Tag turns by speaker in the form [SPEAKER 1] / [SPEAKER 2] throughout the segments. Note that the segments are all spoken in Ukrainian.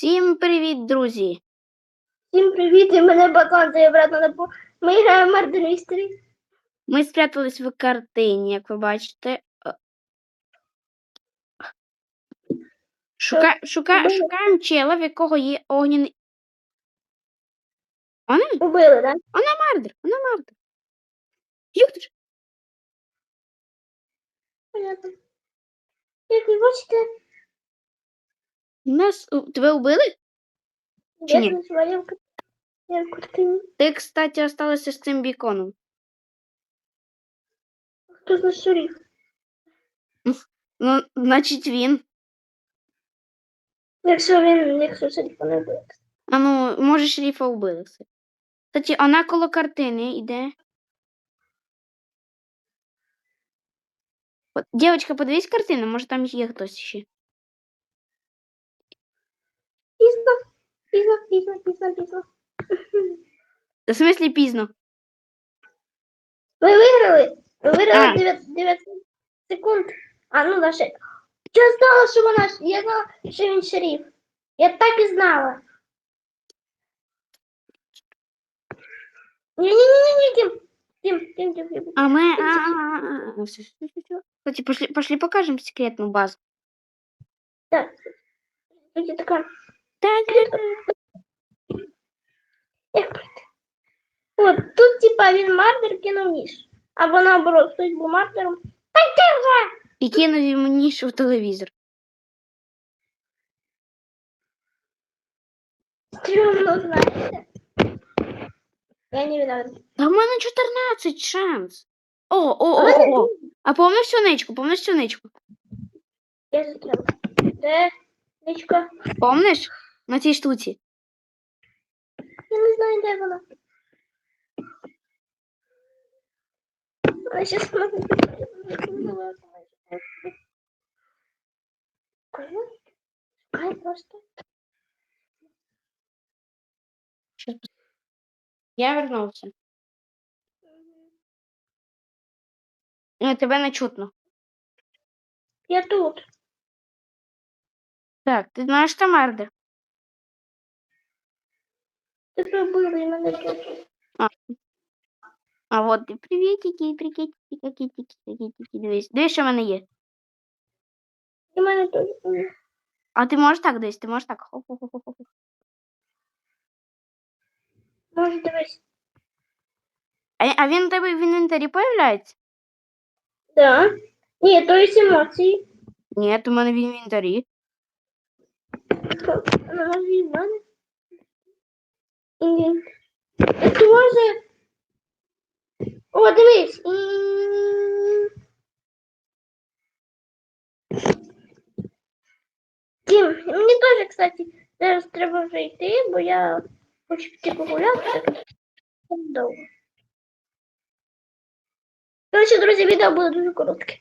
[SPEAKER 1] Всім привіт, друзі!
[SPEAKER 2] Всім привіт, і мене Баклан, це обратно на по. Ми граємо Murder Mystery.
[SPEAKER 1] Ми спрятались в картині, як ви бачите. Шука... Шука... Шукаємо чела, в якого є огняний. Вона
[SPEAKER 2] Убили, так?
[SPEAKER 1] мардер, вона мардер. Юх ти ж.
[SPEAKER 2] Понятно. Як ви бачите,
[SPEAKER 1] Нас... у- Тебе вбили? Чи ні?
[SPEAKER 2] я в картині.
[SPEAKER 1] Ти, кстати, осталася з цим біконом.
[SPEAKER 2] Хто з нас шурів?
[SPEAKER 1] Ну, значить він.
[SPEAKER 2] Якщо він, якщо шерифа не буде.
[SPEAKER 1] А ну, може, шерифа вбили. все. Кстати, вона коло картини йде. От, Дівчинка, подивись картину, може там є хтось ще.
[SPEAKER 2] пізно, пізно, пізно, пізно.
[SPEAKER 1] В смислі пізно.
[SPEAKER 2] Ви виграли? Ви виграли
[SPEAKER 1] А.
[SPEAKER 2] 9, 9 секунд. А, ну да, ще. Я знала, що вона, ш- я знала, що він шериф. Я так і знала. Ні-ні-ні-ні, Тім. Тім, Тім, Тім, Тім.
[SPEAKER 1] А мы... а, а, а, а, всё, всё, всё, всё. Кстати, пошли, пошли покажем секретную базу.
[SPEAKER 2] Так. Тут є така.
[SPEAKER 1] Так,
[SPEAKER 2] Як пройти? От, тут, типа, він мардер кинув ніж. Або наоборот, хтось був мардером. Та йди вже!
[SPEAKER 1] і кинув йому ніж у телевізор.
[SPEAKER 2] Стрьомно, знаєте. Я не виновата.
[SPEAKER 1] Та в мене 14 шанс. О, о, о, о. А помниш сюничку, помниш сюничку?
[SPEAKER 2] Я застряла. Де? Нічка.
[SPEAKER 1] Помниш? На цій штуці.
[SPEAKER 2] Я не знаю, де вона. А вона Шукай просто.
[SPEAKER 1] Пос- Я вернувся. Е, Тебе не чутно.
[SPEAKER 2] Я тут.
[SPEAKER 1] Так, ти знаєш Тамарди?
[SPEAKER 2] Ти пробили мене тут.
[SPEAKER 1] А от і привітики, прикидики, какітики, какітики. Дивись, дивись, що в мене є.
[SPEAKER 2] І мене тут.
[SPEAKER 1] А ти можеш так дивись, ти можеш так. Хоп-хоп-хоп-хоп.
[SPEAKER 2] Може, дивись.
[SPEAKER 1] А, а він у тебе в інвентарі появляється?
[SPEAKER 2] Да. Ні, то є емоції.
[SPEAKER 1] Ні, у мене в інвентарі.
[SPEAKER 2] Вона може і в мене. Ти може... О, дивись. М. Тім, мені теж, кстати, зараз треба вже йти, бо я хочу піти погуляти. Довго. Коротше, друзі, відео буде дуже коротке.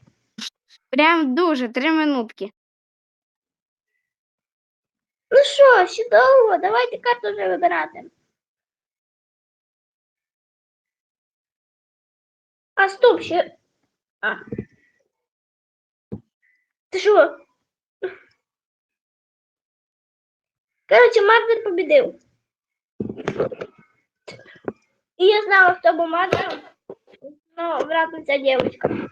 [SPEAKER 1] Прям дуже, три минутки.
[SPEAKER 2] Ну що, ще довго, давайте карту вже вибирати. А стоп, ще. А. Ти що? Короче, Мардер победив. І я знала, хто був Мардером. Ну, обратно девочка.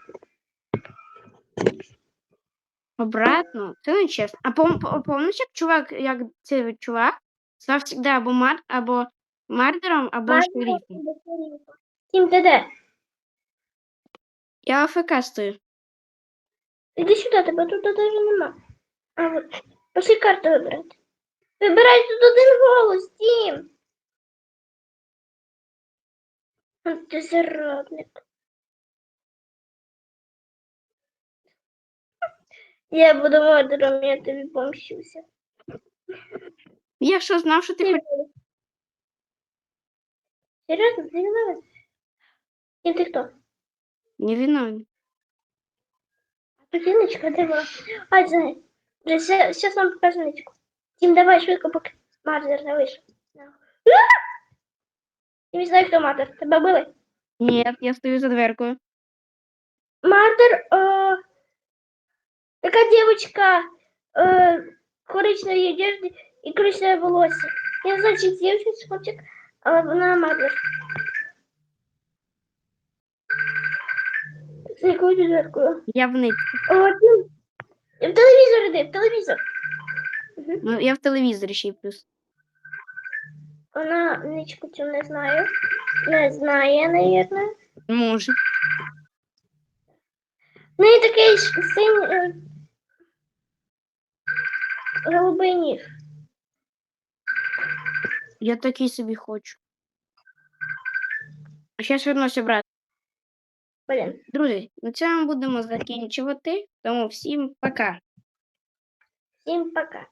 [SPEAKER 1] Обратно? Це не чесно. А пом, пом- помниш, як чувак, як цей чувак став завжди або мар, або мардером, або шерифом?
[SPEAKER 2] Тім, ти де?
[SPEAKER 1] Я АФК стою.
[SPEAKER 2] Іди сюди, тебе тут даже нема. А от, пошли карту вибирати. Вибирай тут один голос, Тім. А Ти зародник. Я буду модером, я тобі помщуся.
[SPEAKER 1] Я що знав, що ти
[SPEAKER 2] Ти
[SPEAKER 1] хоч...
[SPEAKER 2] будеш. Серйозно, ти виноват? І ти хто?
[SPEAKER 1] Не виновен.
[SPEAKER 2] Прикиночка, де вона? А, знаю. Сейчас вам покажу нычку. Тим, давай швидко, поки Мардер не вийшов. Я не знаю, хто Мардер. Тебе били?
[SPEAKER 1] Ні, я стою за дверкою.
[SPEAKER 2] Мардер, э, така девочка э, в коричневій одежді і красиве волосся. Я не знаю, чи дівчинка, хлопчик, але вона мабуть. Якою дівчаткою?
[SPEAKER 1] Я в нитці.
[SPEAKER 2] О, в телевізор іди, в телевізор.
[SPEAKER 1] Ну, я в телевізорі ще й плюс.
[SPEAKER 2] Вона нічку цю не знаю. Не знає, навірно.
[SPEAKER 1] Може.
[SPEAKER 2] В неї такий ж синій е, голубий ніж.
[SPEAKER 1] Я такий собі хочу. А зараз вернуся, брат.
[SPEAKER 2] Блін.
[SPEAKER 1] Друзі, на цьому будемо закінчувати. Тому всім пока.
[SPEAKER 2] Всім пока.